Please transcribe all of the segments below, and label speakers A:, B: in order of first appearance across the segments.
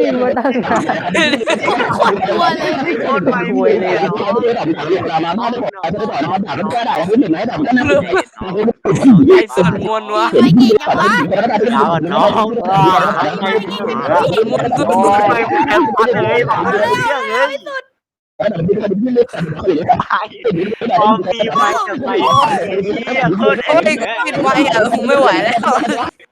A: บินมาตั้งนาน
B: คนตัวเลย
C: คนไป
A: คุยเาย
D: ไอ้สัตว์มวนวะ
B: ไม่เก่งยังวะ
C: เอาน้อง
D: มวนสุด
C: ไปแอบปัเลยบอกเรื่องเลยออกทีไปจะไปเฮียโคตร
D: เอร์ปิดไว้อะผมไม่ไหวแล้ว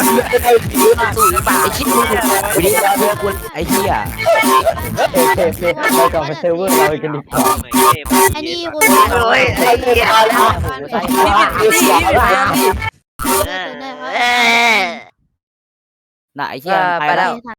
E: ซีไม่ได้ชี้
D: หอเป
E: ล่าไอ้
C: ชิ
E: บวัน
B: นี้เราเพื่
E: อนคุณไอ้เหี้ย
A: เอเคเอไปก่อนไปเซิร์ฟเวอร์เราอีกกันดีกว่า
B: ไอ้นี่กู
C: โอ้ยไอ้เหี้ย
E: น่ะไอ้เหี้ยไปแล้ว